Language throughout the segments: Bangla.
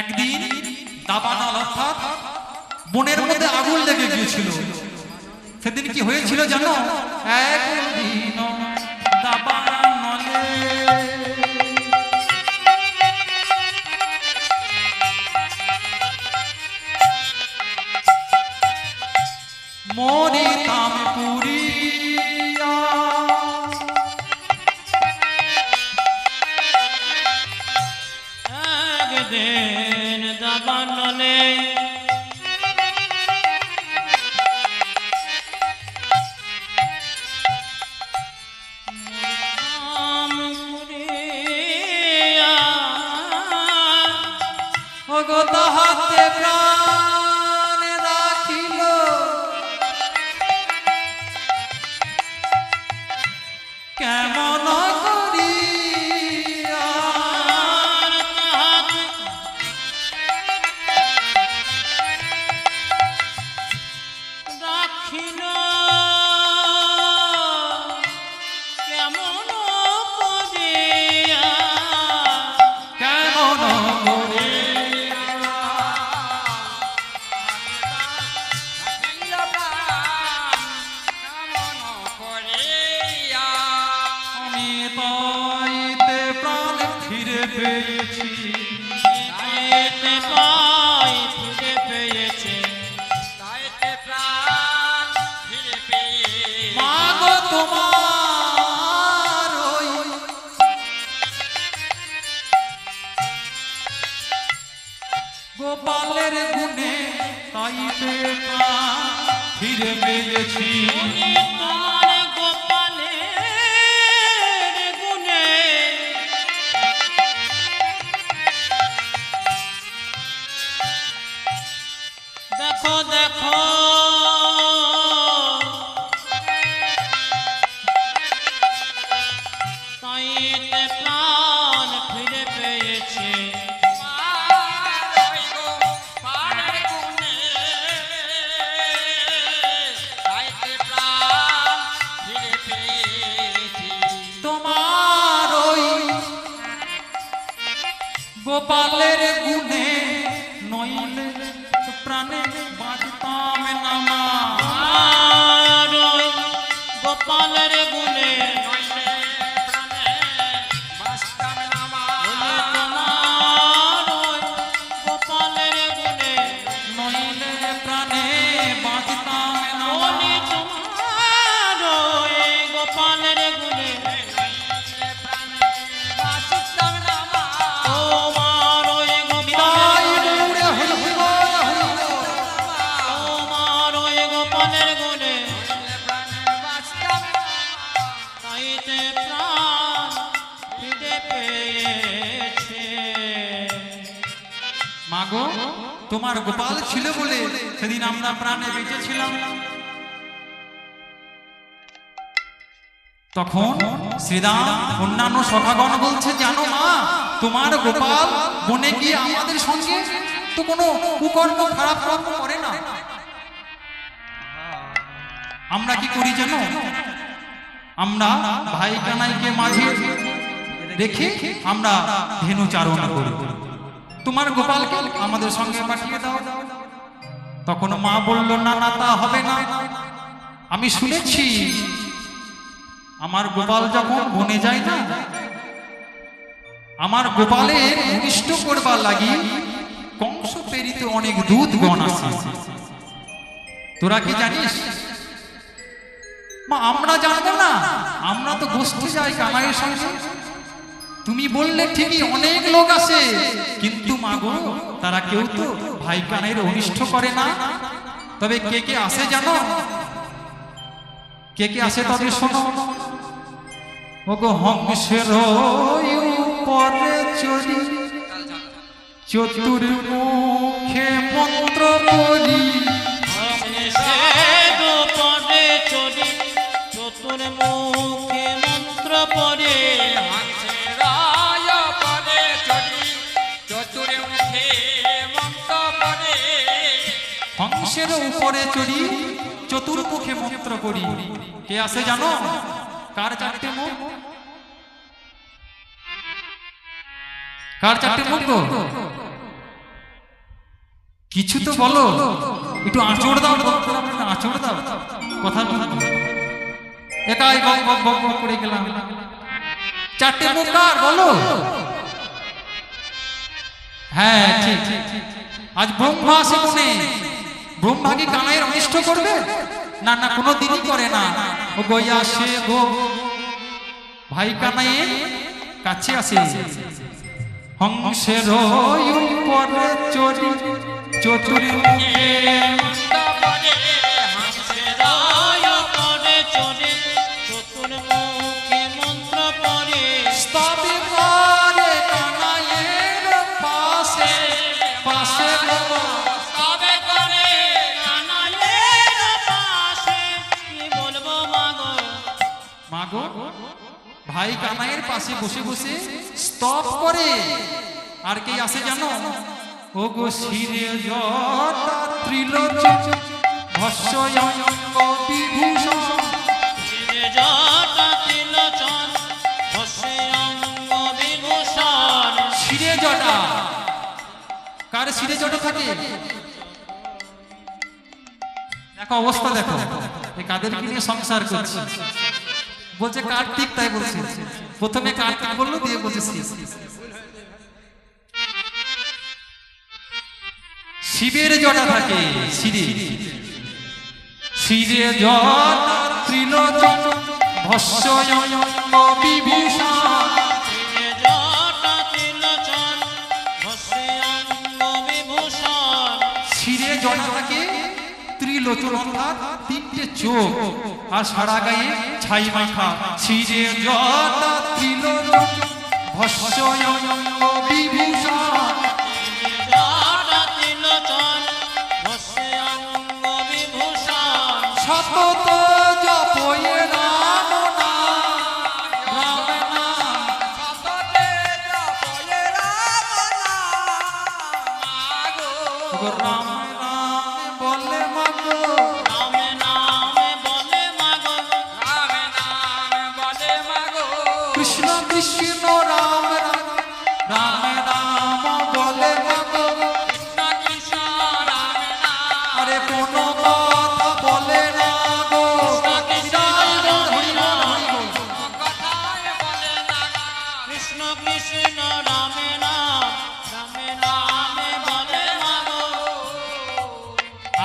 একদিন দাবানল অর্থাৎ বনের মধ্যে আগুন লেগে গিয়েছিল। সেদিন কি হয়েছিল জানো? একদিন দাবানলে মরিতাম ওগো তাহাতে প্রাণ গোপালের গুণে মাগো তোমার গোপাল ছিল বলে সেদিন আমরা প্রাণে বেঁচেছিলাম। তখন শ্রীরাম অন্যান্য সখাগণ বলছে, জানো মা, তোমার গোপাল বনে গিয়ে আমাদের সঙ্গে তো কোনো কুকর্ম খারাপ কর্ম করে না। আমরা কি করি জানো? আমরা ভাই কানাইকে মাঝে রেখে আমরা ধেনু চারণা করি। তোমার গোপালকে আমাদের সঙ্গে পাঠিয়ে দাও। তখন মা বলল, না না, তা হবে না। আমি শুনেছি আমার গোপাল যখন বনে যায় না, আমার গোপালের অনিষ্ট করবার লাগি কংস প্রেরিত অনেক দুধ গণ আছে তোরা কি জানিস? মা, আমরা জানব না। আমরা তো গোষ্ঠী যাই কামাইয়ের সঙ্গে। তুমি বললে ঠিকই অনেক লোক আসে কিন্তু মাগো, তারা কেউ তো ভাই কানের অনিষ্ট করে না। তবে কে কে আসে জানো? কে কে আসে তবে শোনো। ওগো হংসের উপরে চড়ি চতুর মুখে মন্ত্র চলি চতুর মুখে মন্ত্র পড়ে। উপরে চড়ি, চতুর্মুখে করি। কে জানো? কার চারটে মুখ? কার চারটে মুখ কিছু তো বলো। একটু আঁচড় দাও আঁচড় দাও। কথা একাই করে গেলাম। চারটে মুখ কার, বলো। হ্যাঁ আজ ব্রহ্মা আসে মনে। ব্রহ্মা কি কানাইয়ের অনিষ্ট করবে? না না, কোনো দিনই করে না। ও গইয়া সে গো। ভাই কানাইয়ে কাছে আসে। হংসের উপরে চড়ি ভাই কানাইয়ের পাশে বসে বসে স্তব করে। আর কে আসে জানো? ও গো শিরে ত্রিলোচন বিভূষণ ফিরে জটা তিলোচন বসে বিভূষণ শিরে জটা। কার শিরে জটা থাকে? দেখো অবস্থা দেখো। এই কাদেরকে নিয়ে সংসার করছে বলছে কার্তিক তাই বলছে? প্রথমে কার্তিক বলল দিয়ে বলছে শিবের জটা থাকে শিরে। শিরে জটা ত্রিলোচন ভস্যয়ঙ্গ বিভূষণ। ত্রিলোচন অর্থাৎ তিনটে চোখ আর সারা গায়ে ছাই মাখা। শিরে জল ত্রিলোচন বিভূষণ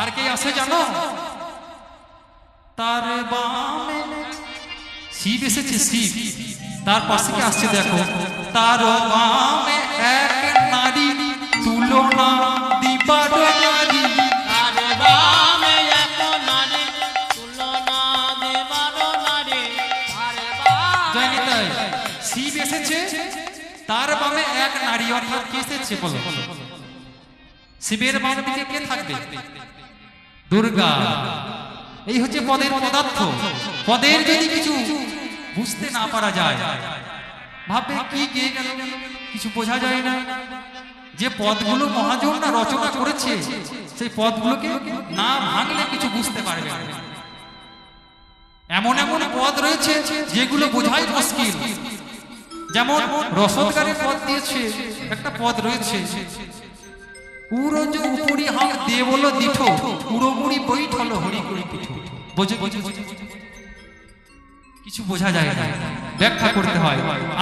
আর কে আছে জানো? তার বামে শিব এসেছে শিব। তার পাশে কে আসছে দেখো। তার বামে এক নারী তুলনা দিবার নারী। আর বামে এক নারী তুলনা দেবার নারী। জানি তাই শিব এসেছে তার বামে এক নারী। অর্থাৎ কে এসেছে বলো? শিবের বাম দিকে কে থাকবে? দুর্গা। এই হচ্ছে পদের পদার্থ। পদের যদি কিছু বুঝতে না পারা যায়, ভাববে কি কিছু বোঝা যায় না। যে পদগুলো মহাজন না রচনা করেছে, সেই পদগুলোকে না ভাঙলে কিছু বুঝতে পারবে এমন এমন পদ রয়েছে যেগুলো বোঝাই মুশকিল। যেমন রসদকারী পদ দিয়েছে, একটা পদ রয়েছে। উড়জ উপরি হাম দেবল দিঠ উড়োমুড়ি বৈঠল হরি করি বোঝে বোঝে। কিছু বোঝা যায় না ব্যাখ্যা করতে হয়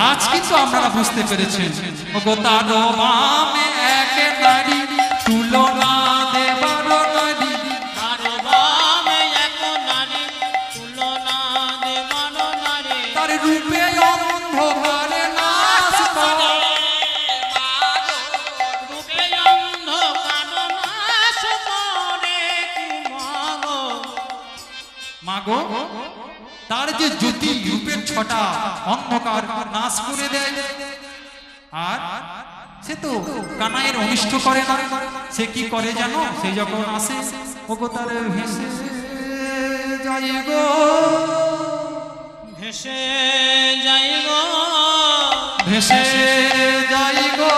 আজ কিন্তু আপনারা বুঝতে পেরেছেন বামে এক নারী তুলনা তার যে জ্যোতি রূপের ছটা অন্ধকার নাশ করে দেয়। আর সে তো কানাইয়ের অনিষ্ট করে না। সে কি করে জানো? সে যখন আসে ওগো তার ভেসে যাই গো। ভেসে যাই গো। ভেসে যাই গো।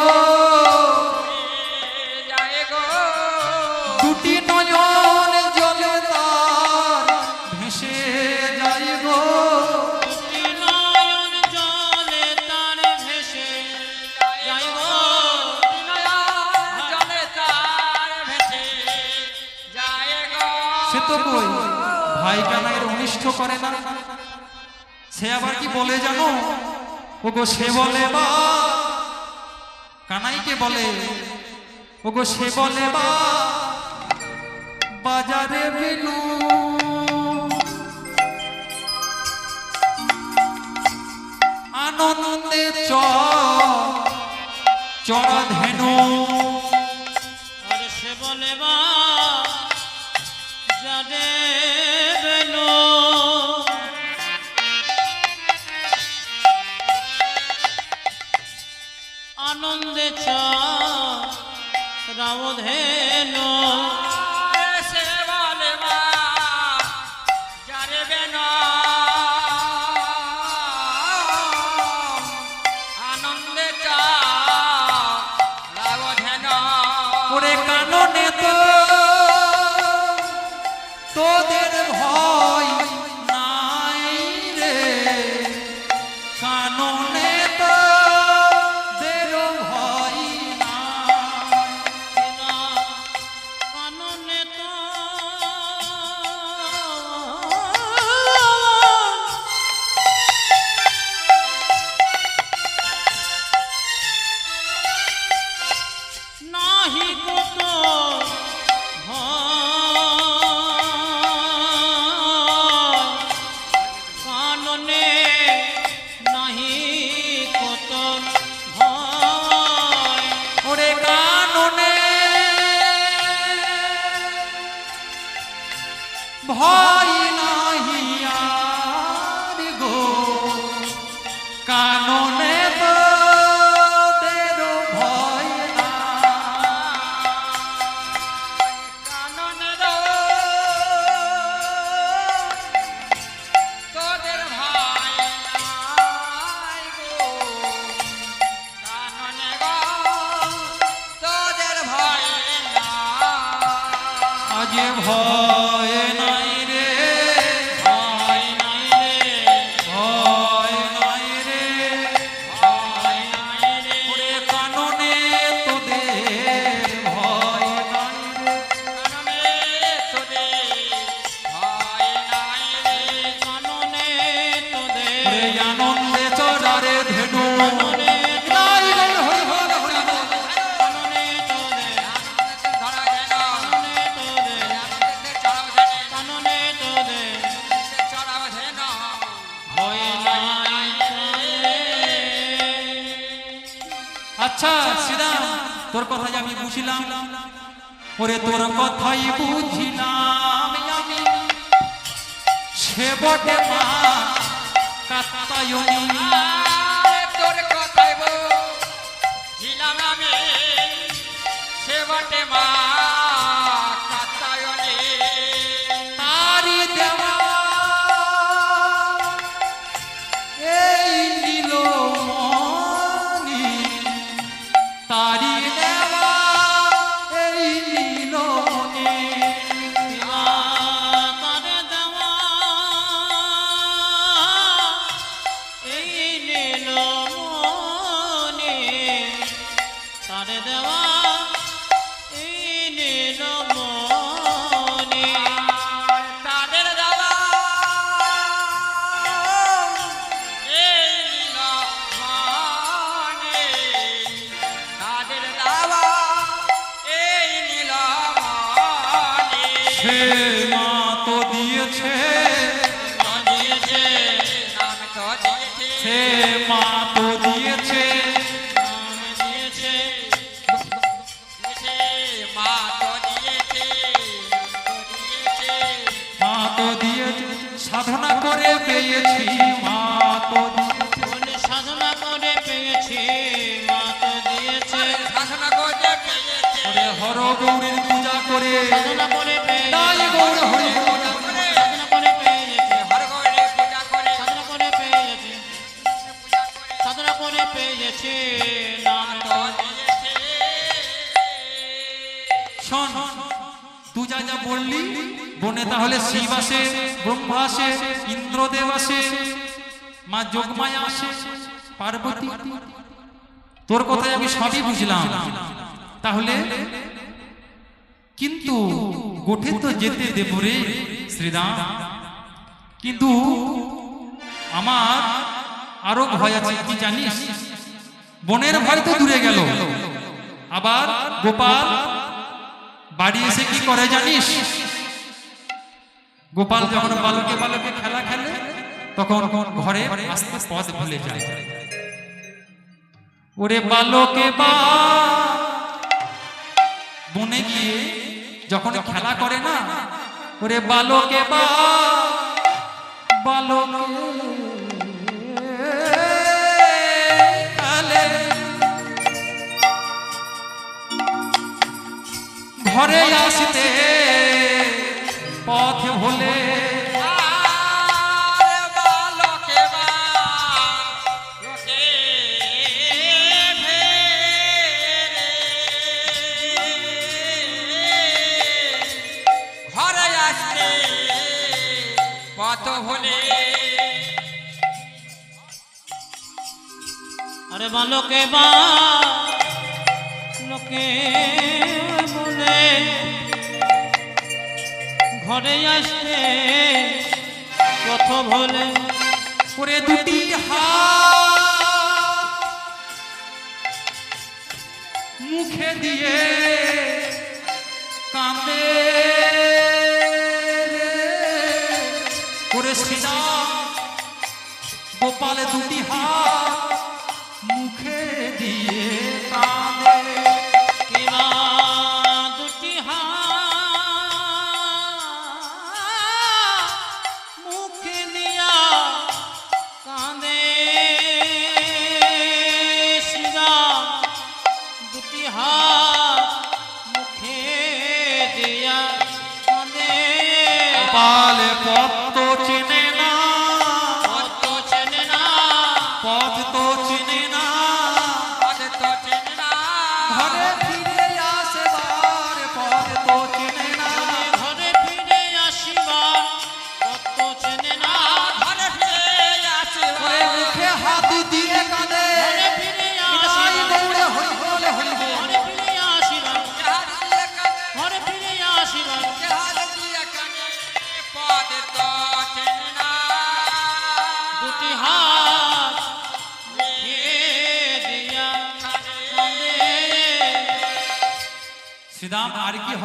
করে না। সে আবার কি বলে জানো? ওগো সে বলে বা। কানাইকে বলে, ওগো সে বলে বা। বাজারে ভেলু আনন্দে চড় ধেনু। সে বলে বা। বুঝলাম। ওরে তোর কথাই বুঝিলাম আমি। সে বটে মা, কাত্তায়নী। তোর কথাই বুঝিলাম আমি। সে বটে মা Hey, mom. তাহলে শিব আসে, ব্রহ্মা আসে, ইন্দ্রদেব আসে, মা যোগমায়া আসে, পার্বতী। তোর কথায় আমি সবই বুঝলাম। তাহলে, কিন্তু গোঠে তো যেতে দেব রে, শ্রীরাম। কিন্তু আমার আরও ভয় আছে, কি জানিস? বনের ভয় তো দূরে গেল। আবার গোপাল বাড়ি এসে কি করে জানিস? গোপাল যখন বালকে বালকে খেলা খেলে, তখন ঘরে আস্তে পথ ভুলে যায়। ওরে বালকে বা, বনে গিয়ে যখন খেলা করে না, ওরে বালকে বা ঘরে আসতে পথ ভোলে আরে বালকে বা লোকে হলে আরে বা লোকে ঘরে আসতে কত ভোলে করে দুটি মুখে দিয়ে কাঁদে করে শ্রীরা গোপালে দুটি হাত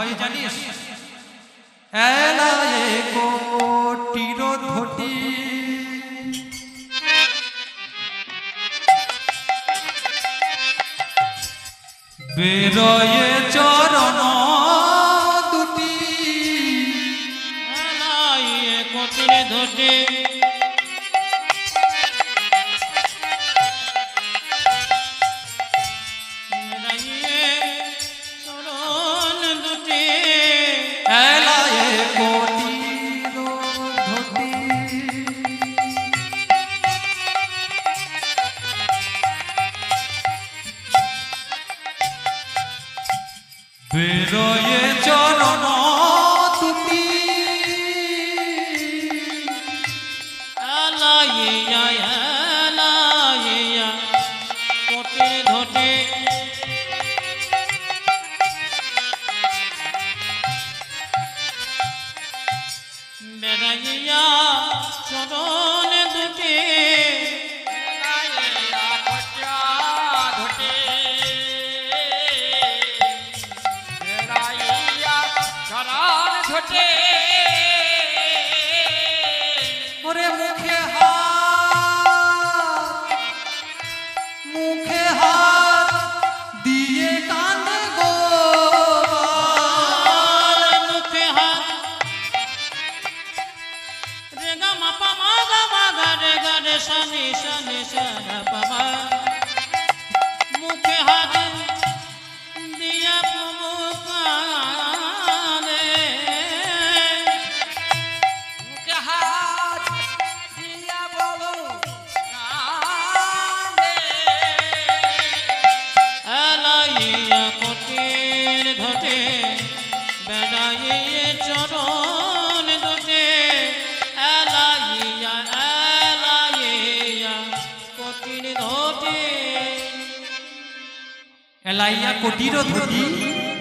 হয় জানিস? এলায়ে কোটির বেরয়ে চরণ দুটি। ধটে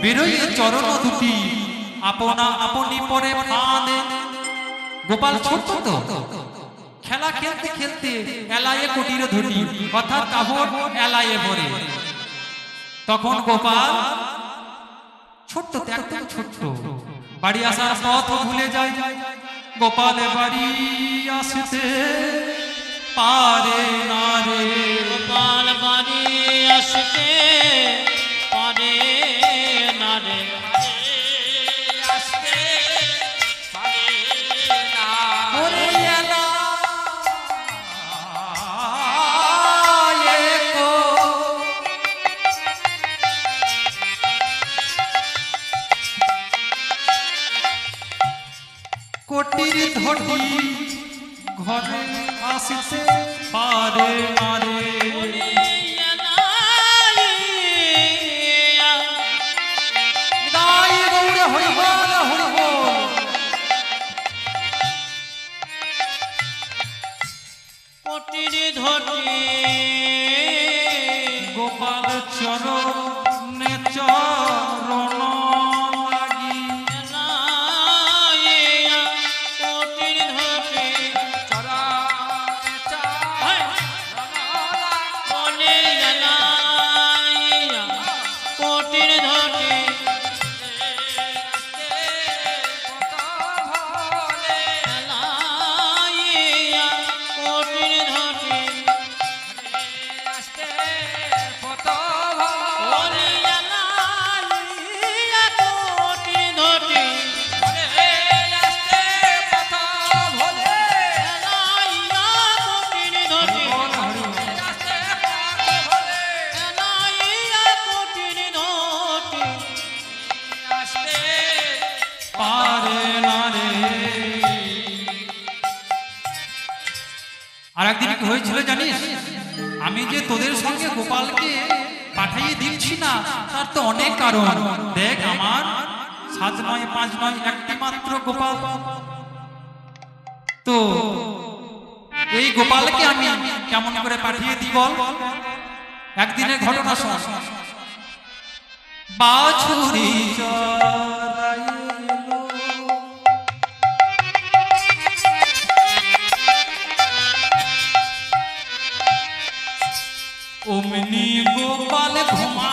বেরোইয়ে চরণ দুটি। আপনা আপনি পরে ফাঁদে। গোপাল ছোট্ট তো। খেলা খেলতে খেলতে এলায়ে কুটির ধুটি অর্থাৎ কাপড় এলায়ে ভরে। তখন গোপাল, ছোট্ট একদম ছোট্ট। বাড়ি আসার পথ ভুলে যায়। গোপালে বাড়ি আসতে পারে না রে। গোপাল বাড়ি আসতে কোটির ধটি ঘরে আসিতে পারে না রে। দাই গোপালকে পাঠাইয়ে দিচ্ছি না, তার তো অনেক কারণ। দেখ আমার, সাত নয়, পাঁচ নয়, একটি মাত্র গোপাল। তো, এই গোপালকে আমি কেমন করে পাঠিয়ে দিব একদিনের ঘটনা শোন। বাছুরি ओमनी गोपाल घुमा